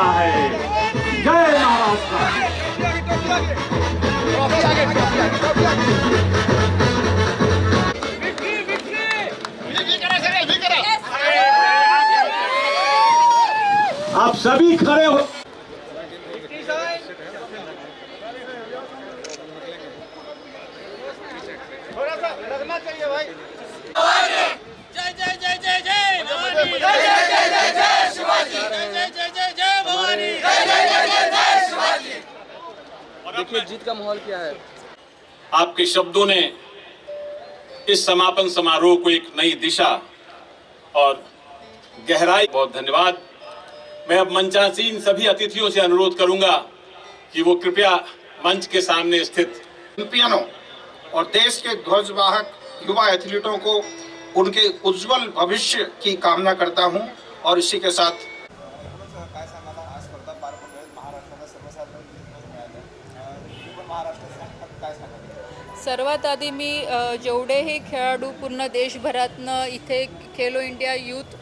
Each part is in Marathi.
करता है। जय महाराष्ट्र आप सभी खड़े हो देखिए जीत का माहौल क्या है? आपके शब्दों ने इस समापन समारोह को एक नई दिशा और गहराई बहुत धन्यवाद। मैं अब मंचासीन सभी अतिथियों से अनुरोध करूँगा कि वो कृपया मंच के सामने स्थित चैंपियनों और देश के ध्वजवाहक युवा एथलीटों को उनके उज्जवल भविष्य की कामना करता हूँ और इसी के साथ सर्वात आधी मी जेवढेही खेळाडू पूर्ण देशभरातनं इथे खेलो इंडिया यूथ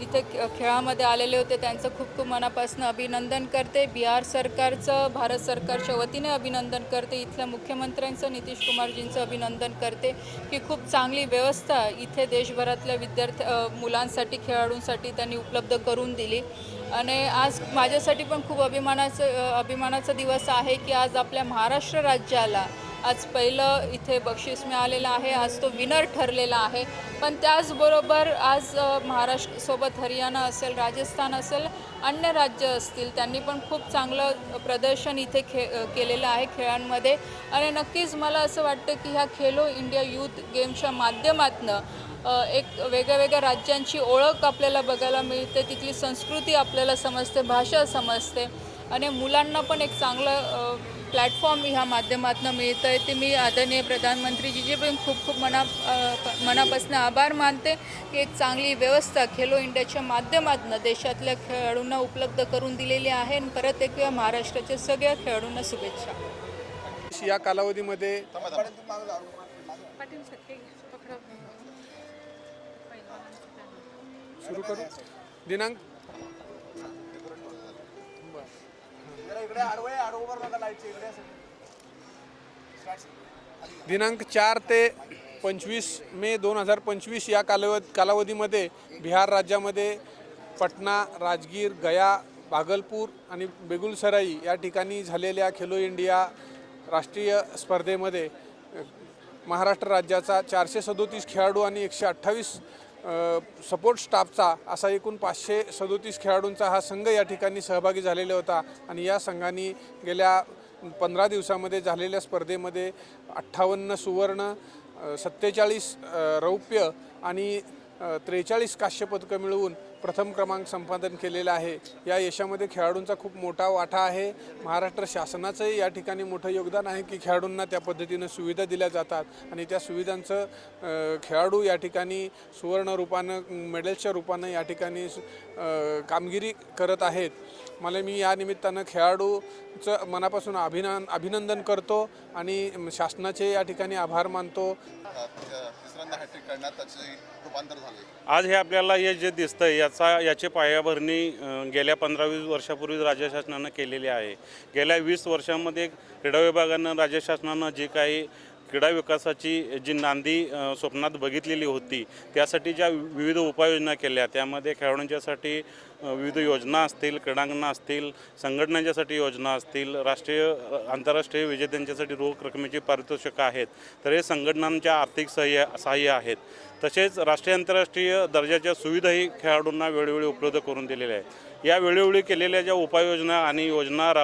इथे खे- खेळामध्ये आलेले होते. त्यांचं खूप खूप मनापासून अभिनंदन करते. बिहार सरकारचं भारत सरकारच्या वतीने अभिनंदन करते. इथल्या मुख्यमंत्र्यांचं नितीश कुमारजींचं अभिनंदन करते की खूप चांगली व्यवस्था इथे देशभरातल्या विद्यार्थी मुलांसाठी खेळाडूंसाठी त्यांनी उपलब्ध करून दिली. आणि आज माझ्यासाठी पण खूप अभिमानाचं अभिमानाचा दिवस आहे की आज आपल्या महाराष्ट्र राज्याला आज पहिलं इथे बक्षीस मिळालेलं आहे आज तो विनर ठरलेला आहे. पण त्याचबरोबर आज महाराष्ट्रसोबत हरियाणा असेल राजस्थान असेल अन्य राज्य असतील त्यांनी पण खूप चांगलं प्रदर्शन इथे खे केलेलं आहे खेळांमध्ये. आणि नक्कीच मला असं वाटतं की ह्या खेलो इंडिया यूथ गेमच्या माध्यमातनं एक वेगळ्या वेगळ्या राज्यांची ओळख आपल्याला बघायला मिळते तिथली संस्कृती आपल्याला समजते भाषा समजते. आणि मुलांना पण एक चांगलं प्लॅटफॉर्म ह्या माध्यमातून मिळतं आहे ते मी आदरणीय प्रधानमंत्रीजीचे पण खूप खूप मना मनापासून आभार मानते की एक चांगली व्यवस्था खेलो इंडियाच्या माध्यमातून देशातल्या खेळाडूंना उपलब्ध करून दिलेली आहे. आणि परत एक वेळा महाराष्ट्राच्या सगळ्या खेळाडूंना शुभेच्छा. या कालावधीमध्ये सुरू करू. दिनांक? इकडे नका लाईटचे इकडे असेल दिनांक चार ते पंचवीस मे दोन हजार पंचवीस या कालव कालावधीमध्ये बिहार राज्यामध्ये पटना राजगीर गया भागलपूर आणि बेगुलसराई या ठिकाणी झालेल्या खेलो इंडिया राष्ट्रीय स्पर्धेमध्ये महाराष्ट्र राज्याचा चारशे सदोतीस खेळाडू आणि एकशे अठ्ठावीस सपोर्ट स्टाफचा असा एकूण पाचशे सदोतीस खेळाडूंचा हा संघ या ठिकाणी सहभागी झालेला होता. आणि या संघाने गेल्या पंधरा दिवसामध्ये झालेल्या स्पर्धेमध्ये अठ्ठावन्न सुवर्ण सत्तेचाळीस रौप्य आणि त्रेचाळीस काश्यपदकं मिळवून प्रथम क्रमांक संपादन केलेला आहे. या यशामध्ये खेळाडूंचा खूप मोठा वाटा आहे. महाराष्ट्र शासनाचंही या ठिकाणी मोठं योगदान आहे की खेळाडूंना त्या पद्धतीनं सुविधा दिल्या जातात आणि त्या सुविधांचं खेळाडू या ठिकाणी सुवर्णरूपानं मेडल्सच्या रूपानं या ठिकाणी कामगिरी करत आहेत. मला मी या निमित्तानं खेळाडूचं मनापासून अभिनंदन अभिनंदन करतो आणि शासनाचे या ठिकाणी आभार मानतो. तिसऱ्यांदा हॅट्रिक करण्यात त्याचे रूपांतर झाले. आज हे आपल्याला हे जे दिसतंय याचा याची पायाभरणी गेल्या पंधरा वीस वर्षापूर्वी राज्य शासनानं केलेली आहे. गेल्या वीस वर्षामध्ये क्रीडा विभागानं राज्य शासनानं जे काही क्रीडा विकासाची जी नांदी स्वप्नात बघितलेली होती त्यासाठी ज्या विविध उपाययोजना केल्या त्यामध्ये खेळाडूंच्यासाठी विविध योजना असतील क्रीडांगणं असतील संघटनांच्यासाठी योजना असतील राष्ट्रीय आंतरराष्ट्रीय विजेत्यांच्यासाठी रोख रकमेची पारितोषिकं आहेत तर हे संघटनांच्या आर्थिक सहाय्य सहाय्य आहेत. तसेच राष्ट्रीय आंतरराष्ट्रीय दर्जाच्या सुविधाही खेळाडूंना वेळोवेळी उपलब्ध करून दिलेल्या आहेत. या वेळोवेळी केलेल्या ज्या उपाययोजना आणि योजना राब